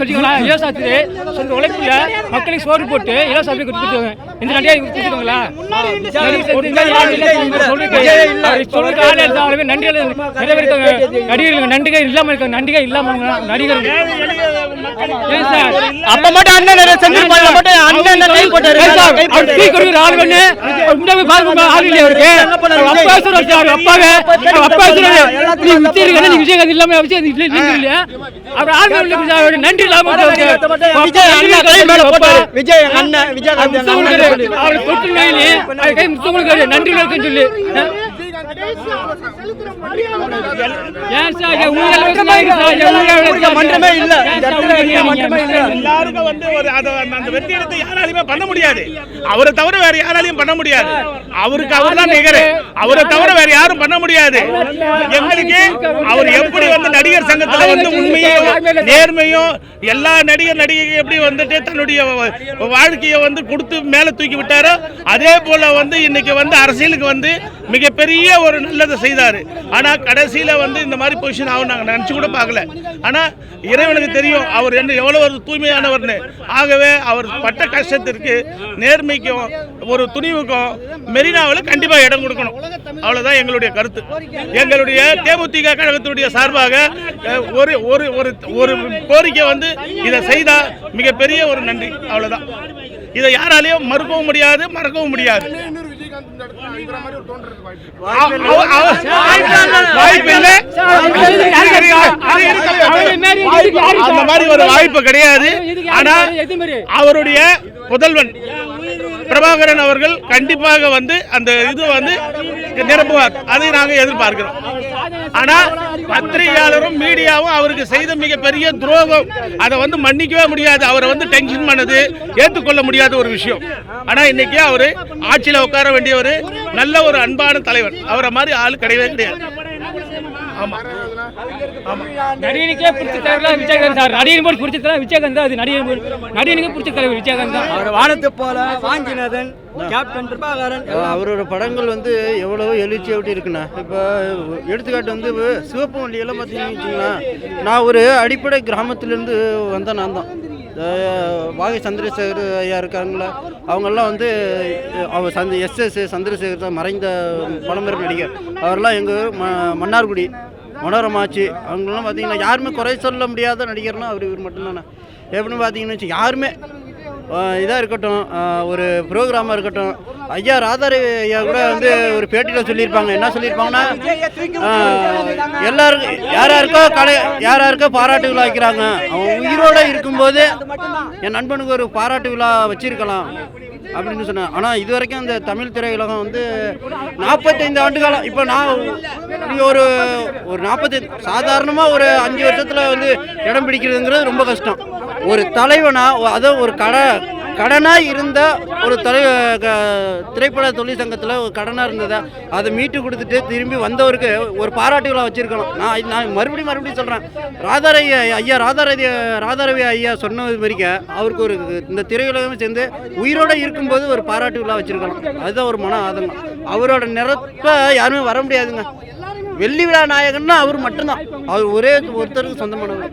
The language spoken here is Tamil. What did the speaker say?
சொல்லிக்கோங்களா இலவசத்துக்கு சொந்த உழைப்புல மக்களுக்கு சோறு போட்டு இலவசத்துக்கு கொடுத்துருக்காங்க. இந்த நடிகை கொடுத்துருக்காங்களா? சொல்லுக்கு ஆள் இருந்தாலுமே நன்றிகள் நிறைய நடிகர்கள் நன்றிகள் இல்லாமல் இருக்காங்க. நன்றிகள் இல்லாமல் நடிகர்கள். அப்ப மட்டும் அண்ணன் செந்தில் மட்டும் அண்ணன் கை போட்டாரு அவர் டீ குடிக்கிற ஆள் பாருங்க, ஆள் இல்லையா அவருக்கு? அவர் அப்பா சொல்றாரு சார், அப்பாவே. அவர் அப்பா சொல்றாரு, நீ இல்லாம இல்லை, நீங்க இல்லையா? அவர் ஆள் அவருக்கு நன்றி இல்லாம விஜய் அண்ணன் விஜய் அவர் தொட்டு நன்றி இருக்குன்னு சொல்லி மன்றமே இல்ல. மன்றமே இல்ல. எல்லாருக்கும் வந்து ஒரு அந்த வெற்றி எடுத்து யாராலையுமே பண்ண முடியாது அவரை தவிர வேற யாராலையும் பண்ண முடியாது அவருக்கு அவர் தான் நிகர் அவரை தவிர வேற யாரும் பண்ண முடியாது எங்களுக்கு அவர் எப்படி வந்து நடிகர் சங்கத்துல வந்து உண்மையும் நேர்மையும் எல்லா நடிகர் நடிகை எப்படி வந்துட்டு தன்னுடைய வாழ்க்கையை வந்து கொடுத்து மேல தூக்கி விட்டாரோ அதே போல வந்து இன்னைக்கு வந்து அரசியலுக்கு வந்து மிகப்பெரிய ஒரு நல்லதை செய்தார். ஆனால் கடைசியில் வந்து இந்த மாதிரி பொசிஷன் ஆகும் நாங்கள் நினச்சி கூட பார்க்கல. ஆனால் இறைவனுக்கு தெரியும் அவர் என்ன எவ்வளோ ஒரு தூய்மையானவர்னு. ஆகவே அவர் பட்ட கஷ்டத்திற்கு நேர்மைக்கும் ஒரு துணிவுக்கும் மெரினாவில் கண்டிப்பாக இடம் கொடுக்கணும். அவ்வளோதான் எங்களுடைய கருத்து. எங்களுடைய தேமுதிக கழகத்தினுடைய சார்பாக ஒரு ஒரு ஒரு ஒரு கோரிக்கை வந்து இதை செய்தால் மிகப்பெரிய ஒரு நன்றி. அவ்வளோதான் இதை யாராலையும் மறுக்கவும் முடியாது மறக்கவும் முடியாது. அந்த மாதிரி ஒரு வாய்ப்பு கிடையாது. ஆனா அவருடைய புதல்வன் பிரபாகரன் அவர்கள் கண்டிப்பாக வந்து அந்த இது வந்து நிரப்புவார் அதை நாங்கள் எதிர்பார்க்கிறோம் ஆனா பத்திரிகையாளரும் மீடியாவும் அவருக்கு செய்த மிகப்பெரிய துரோகம். அதை வந்து மன்னிக்கவே முடியாது. அவரை வந்து டென்ஷன் பண்ணது ஏற்றுக்கொள்ள முடியாத ஒரு விஷயம். ஆனா இன்னைக்கு அவர் ஆட்சியில உட்கார வேண்டியவர் நல்ல ஒரு அன்பான தலைவர். அவரை மாதிரி ஆள் கிடையவே கிடையாது. நடிகனுக்கே பிடிச்ச தலைவர் விஜயகாந்த் சார். நடிகன் போய் பிடிச்ச தலைவர் விஜயகாந்த் அது நடிகன் போய் நடிகனுக்கு பிடிச்ச தலைவர் விஜயகாந்த் தான். அவர் வானத்தை போல வாஞ்சிநாதன் கேப்டன் பிரபாகரன். எல்லாம் அவரோட படங்கள் வந்து எவ்வளவோ எழுச்சியை விட்டு இருக்குண்ணா. இப்போ எடுத்துக்காட்டு வந்து சிவப்பு மல்லியெல்லாம் பார்த்தீங்கன்னு வச்சுங்களேன் நான் ஒரு அடிப்படை கிராமத்துலேருந்து வந்த நான் தான் வாகை சந்திரசேகர் ஐயா இருக்காங்களா அவங்கெல்லாம் வந்து அவர் சந்த் எஸ்எஸ் சந்திரசேகர் தான் மறைந்த பழம்பெரும் நடிகர். அவரெல்லாம் எங்கள் ஊர் ம மன்னார்குடி மனோரமாச்சு அவங்களாம் பார்த்தீங்கன்னா யாருமே குறை சொல்ல முடியாத நடிகர்னா அவர் இவர் மட்டும்தானே. எப்படின்னு பார்த்தீங்கன்னு வச்சு யாருமே இதாக இருக்கட்டும் ஒரு ப்ரோக்ராமாக இருக்கட்டும் ஐயா ராதாரி ஐயா கூட வந்து ஒரு பேட்டியில் சொல்லியிருப்பாங்க. என்ன சொல்லியிருப்பாங்கன்னா எல்லாருக்கும் யார் யாருக்கோ கடை யார் யாருக்கோ பாராட்டு விழா வைக்கிறாங்க. அவன் உயிரோடு இருக்கும்போது என் நண்பனுக்கு ஒரு பாராட்டு விழா வச்சிருக்கலாம் அப்படின்னு சொன்னேன் ஆனால் இது வரைக்கும் இந்த தமிழ் திரையுலகம் வந்து நாற்பத்தைந்து ஆண்டு காலம் இப்போ நான் ஒரு ஒரு நாற்பத்தி சாதாரணமாக ஒரு அஞ்சு வருஷத்தில் வந்து இடம் பிடிக்கிறதுங்கிறது ரொம்ப கஷ்டம். ஒரு தலைவனா அதோ ஒரு கடை கடனாக இருந்த ஒரு தலை க- திரைப்பட தொழிற்சங்கத்தில் ஒரு கடனாக இருந்ததை? அதை மீட்டு கொடுத்துட்டு திரும்பி வந்தவருக்கு ஒரு பாராட்டு விழா வச்சுருக்கணும். நான் நான் மறுபடியும் மறுபடியும் சொல்கிறேன் ராதாரவி ஐயா ராதாரவி ராதாரவி ஐயா சொன்னது மாதிரிக்க அவருக்கு ஒரு இந்த திரையுலகம் சேர்ந்து உயிரோட இருக்கும்போது ஒரு பாராட்டு விழா வச்சுருக்கணும். அதுதான் ஒரு மன ஆதங்கம். அவரோட நிறத்தை யாருமே வர முடியாதுங்க. வெள்ளி விழா நாயகன்னா அவர் மட்டும்தான். அவர் ஒரே ஒருத்தருக்கு சொந்தமானவர்.